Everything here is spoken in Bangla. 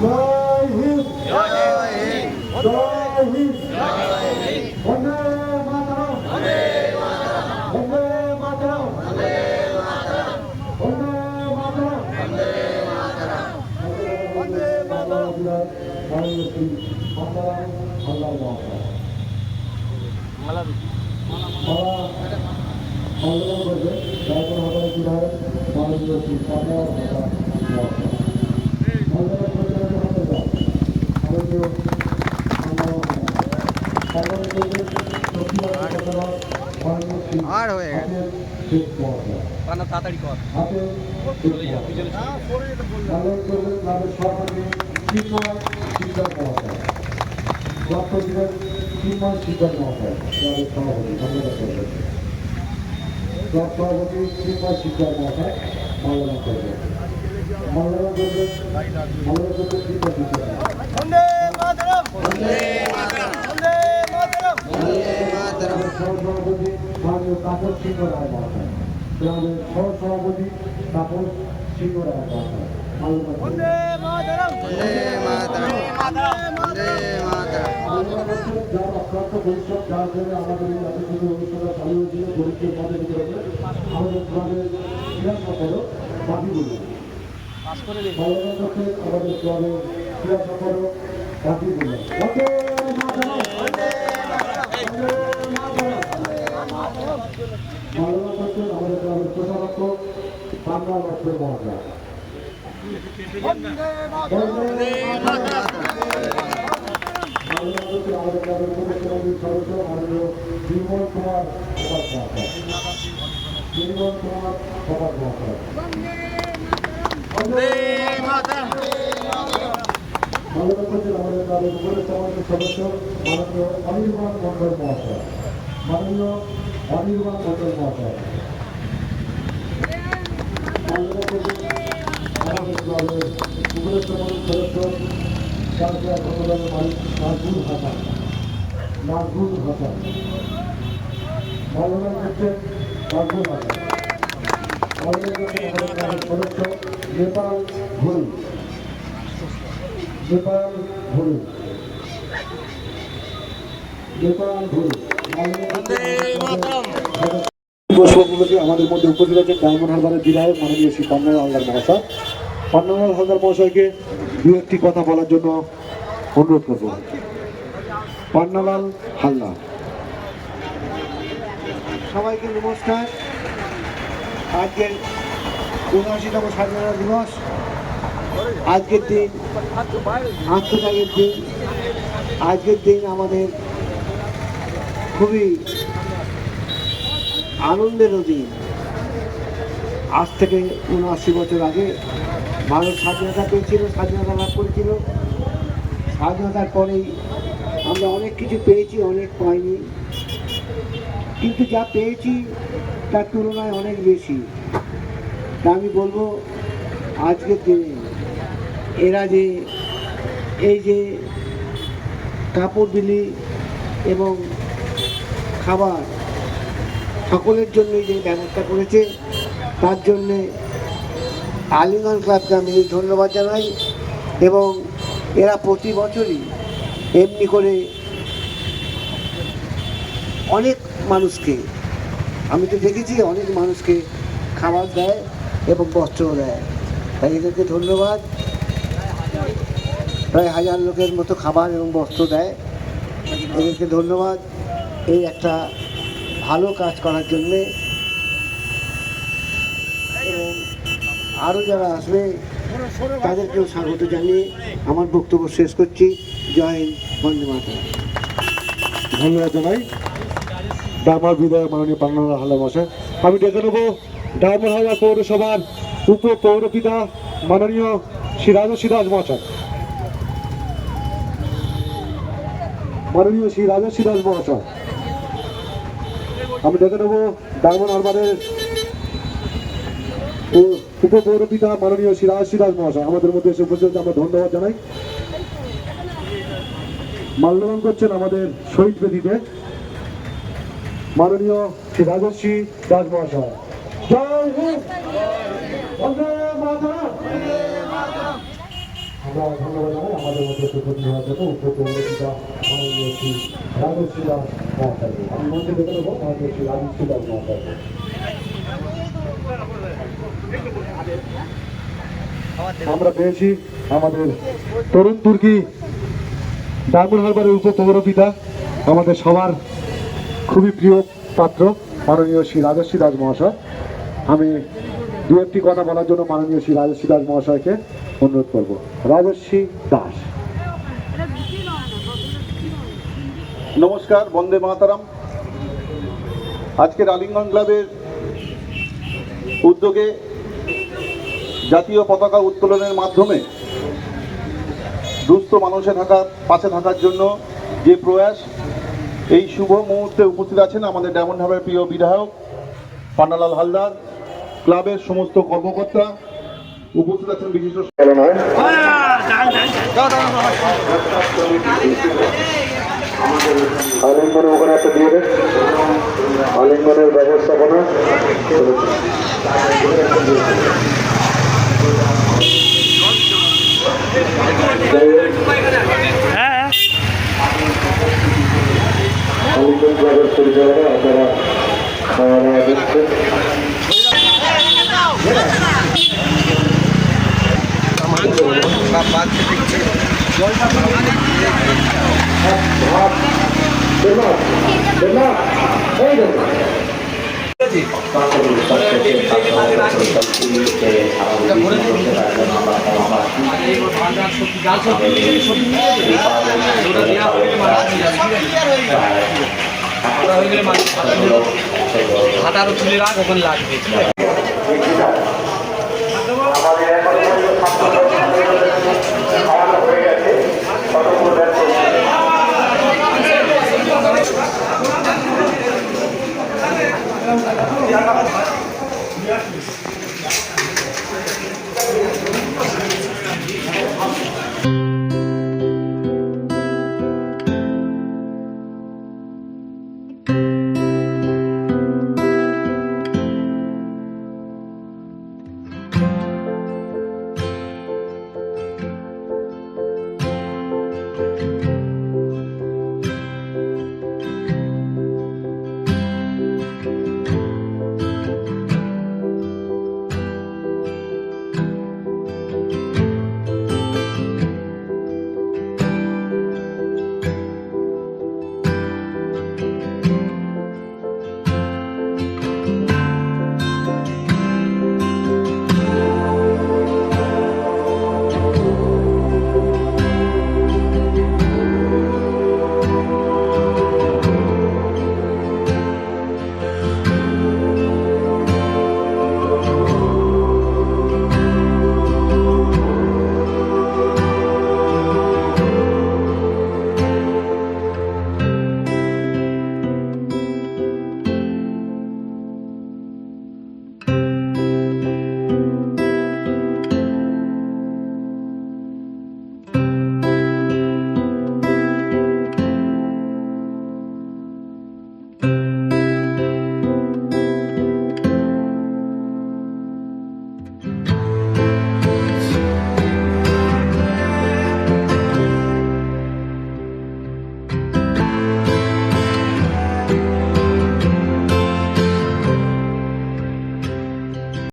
জয় হিন্দ জয় হিন্দ বন্দে মাতরম বন্দে মাতরম বন্দে মাতরম বন্দে মাতরম মাননীয় শ্রী সন্তারাম আল্লাহ মহাশয় মালা সংগ্রহ করবে তারপর হবে বিধায়ক আর হয়ে গেছে। পানা তাড়াতাড়ি কর সভাপতি গ্রামের সভাপতি ধন্যবাদ করবেন ব্লক সভাপতি চিন্ময় মহাশয় মাল্যবান করবেন মাল্যবান করবেন মাল্যবান করবেন চিন্ময় শিকদার বন্দে মাতরম বন্দে মাতরম বন্দে মাতরম বন্দে মাতরম সহসভাপতি মাননীয় তাপস সিংহ রায় মহাশয় গ্রামের সহসভাপতি তাপস সিংহ রায় মহাশয় বন্দে মাতরম বন্দে মাতরম বন্দে মাতরম যার অক্লান্ত পরিশ্রম যার জন্য আমাদের এই সুন্দর অনুষ্ঠানটা চালু হয়েছিল গরিবদের মধ্যে ভিতরে আমাদের ক্লাবের ক্রীড়া বাকিগুলো আমাদের ক্লাবের ক্রীড়া বাকিগুলো করছেন আমাদের ক্লাবের প্রশাসক বাংলা মহাশয় বাংলাদেশের আমাদের ক্লাবের প্রতিষ্ঠানের সদস্য মাননীয় নির্মল কুমার নির্মল কুমার মাতরম মাননীয় করছেন আমাদের ক্লাবের উপদেষ্টা সদস্য মাননীয় অনির্বাণ মন্ডল মহাশয় মাননীয় অনির্বাণ মন্ডল মহাশয় আমাদের ক্লাবের উপদেষ্টা সদস্য আমাদের ক্লাবের সদস্য নেপাল আমাদের মধ্যে উপস্থিত আছে ডায়মন্ড হারবারের বিধায়ক মাননীয় শ্রী পান্নাল হালদার মহাশয়। পান্নাল হালদার মহাশয়কে দু একটি কথা বলার জন্য অনুরোধ করব। পান্নালাল হালদার। সবাইকে নমস্কার। আজকের উনআশিতম স্বাধীনতা দিবস। আজকের দিন, আন্তর্জাতিক দিন। আজকের দিন আমাদের খুবই আনন্দেরও দিন। আজ থেকে উনআশি বছর আগে ভারত স্বাধীনতা পেয়েছিল, স্বাধীনতা লাভ করেছিল। স্বাধীনতার পরেই আমরা অনেক কিছু পেয়েছি, অনেক পাইনি। কিন্তু যা পেয়েছি তার তুলনায় অনেক বেশি। তা আমি বলব, আজকের দিনে এরা যে, এই যে কাপড় বিলি এবং খাবার, সকলের জন্য যে ব্যবস্থা করেছে, তার জন্যে আলিঙ্গন ক্লাবকে আমি ধন্যবাদ জানাই এবং এরা প্রতি বছরই এমনি করে অনেক মানুষকে, আমি তো দেখেছি অনেক মানুষকে খাবার দেয় এবং বস্ত্র দেয়। তাই এদেরকে ধন্যবাদ। প্রায় হাজার লোকের মতো খাবার এবং বস্ত্র দেয়। এদেরকে ধন্যবাদ। এই একটা ভালো কাজ করার জন্যে আরও যারা আসবে, তাদেরকেও স্বাগত জানিয়ে আমার বক্তব্য শেষ করছি। জয় হিন্দ, বন্দে মাতরম। ধন্যবাদ জানাই। ডামার বিধায়ক মাননীয় পান্নালাল হালদার মহাশয়। আমি ডেকে নেব হাওড়া পৌরসভার উপ পৌরপিতা মাননীয় রাজস্বী দাস মহাশয়। মাননীয় শ্রী রাজস্বী দাস মহাশয়। আমি ডেকে নেব ডায়মন্ড হারবারের ও- উপপৌরপিতা মাননীয় রাজশ্রী দাস মহাশয়, আমাদের মধ্যে এসে উপস্থিত আমরা ধন্যবাদ জানাই। মাল্যবান করছেন আমাদের শহীদ বেদিতে মাননীয় শ্রী রাজস্বী দাস মহাশয়। আমাদের মধ্যে রাজশ্রী দেখে শ্রী রাজশ্রী দাস মহাশয়কে আমরা পেয়েছি আমাদের তরুণ তুর্কি ডায়মন্ড হারবারের উপ পৌরপিতা আমাদের সবার খুবই প্রিয় পাত্র, মাননীয় শ্রী রাজস্বী দাস মহাশয়। আমি দু একটি কথা বলার জন্য মাননীয় শ্রী রাজস্বী দাস মহাশয়কে অনুরোধ করব। রাজস্বী দাস। নমস্কার, বন্দে মাতারাম। আজকের আলিঙ্গন ক্লাবের উদ্যোগে জাতীয় পতাকা উত্তোলনের মাধ্যমে দুস্থ মানুষে থাকার, পাশে থাকার জন্য যে প্রয়াস, এই শুভ মুহূর্তে উপস্থিত আছেন আমাদের ডায়মন্ড হাবের প্রিয় বিধায়ক পান্নালাল হালদার, ক্লাবের সমস্ত কর্মকর্তা উপস্থিত আছেন বিশিষ্ট ওখানে একটা আলিঙ্গনের ব্যবস্থাপনা। আলিঙ্গন ক্লাবের পরিচালনা হাতারও তুলে রাখ ওখানে লাগবে।